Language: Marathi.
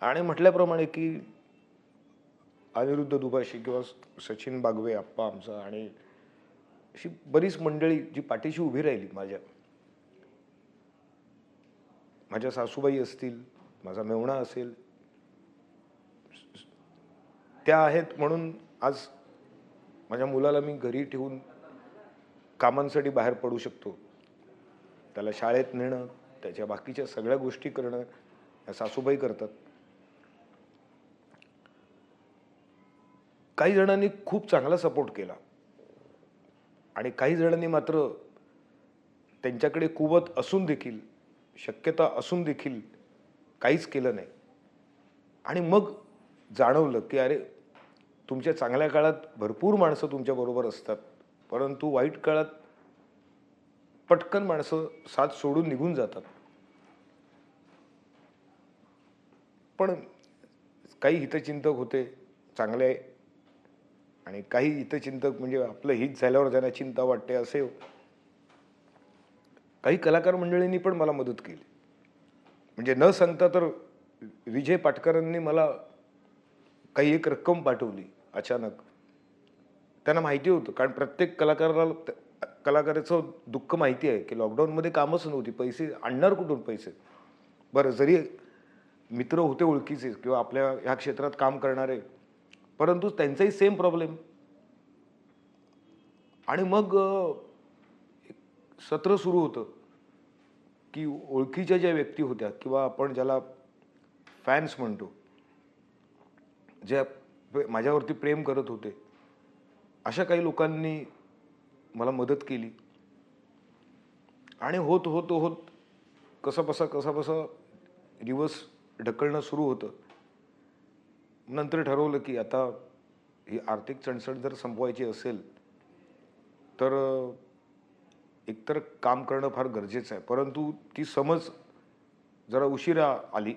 आणि म्हटल्याप्रमाणे की अनिरुद्ध दुभाषी किंवा सचिन बागवे आप्पा आमचा आणि अशी बरीच मंडळी जी पाठीशी उभी राहिली माझ्या. माझ्या सासूबाई असतील माझा मेवणा असेल. त्या आहेत म्हणून आज माझ्या मुलाला मी घरी ठेवून कामांसाठी बाहेर पडू शकतो. त्याला शाळेत नेणं त्याच्या बाकीच्या सगळ्या गोष्टी करणं या सासूबाई करतात. काही जणांनी खूप चांगला सपोर्ट केला. आणि काही जणांनी मात्र त्यांच्याकडे कुवत असून देखील शक्यता असून देखील काहीच केलं नाही. आणि मग जाणवलं की अरे तुमच्या चांगल्या काळात भरपूर माणसं तुमच्याबरोबर असतात परंतु वाईट काळात पटकन माणसं साथ सोडून निघून जातात. पण काही हितचिंतक होते चांगले आणि काही हितचिंतक म्हणजे आपलं हित झाल्यावर ज्यांना चिंता वाटते असे काही कलाकार मंडळींनी पण मला मदत केली. म्हणजे न सांगता तर विजय पाटकरांनी मला काही एक रक्कम पाठवली अचानक. त्यांना माहिती होतं कारण प्रत्येक कलाकाराला कलाकाराचं दुःख माहिती आहे की लॉकडाऊनमध्ये कामच नव्हती पैसे आणणार कुठून पैसे? बरं जरी मित्र होते ओळखीचे किंवा आपल्या ह्या क्षेत्रात काम करणारे परंतु त्यांचाही सेम प्रॉब्लेम आणि मग सत्र सुरू होतं की ओळखीच्या ज्या व्यक्ती होत्या किंवा आपण ज्याला फॅन्स म्हणतो ज्या माझ्यावरती प्रेम करत होते अशा काही लोकांनी मला मदत केली. आणि होत होत होत कसं बसा कसा बसा दिवस ढकलणं सुरू होतं. नंतर ठरवलं की आता ही आर्थिक चणचण जर संपवायची असेल तर एकतर काम करणं फार गरजेचं आहे. परंतु ती समज जरा उशिरा आली.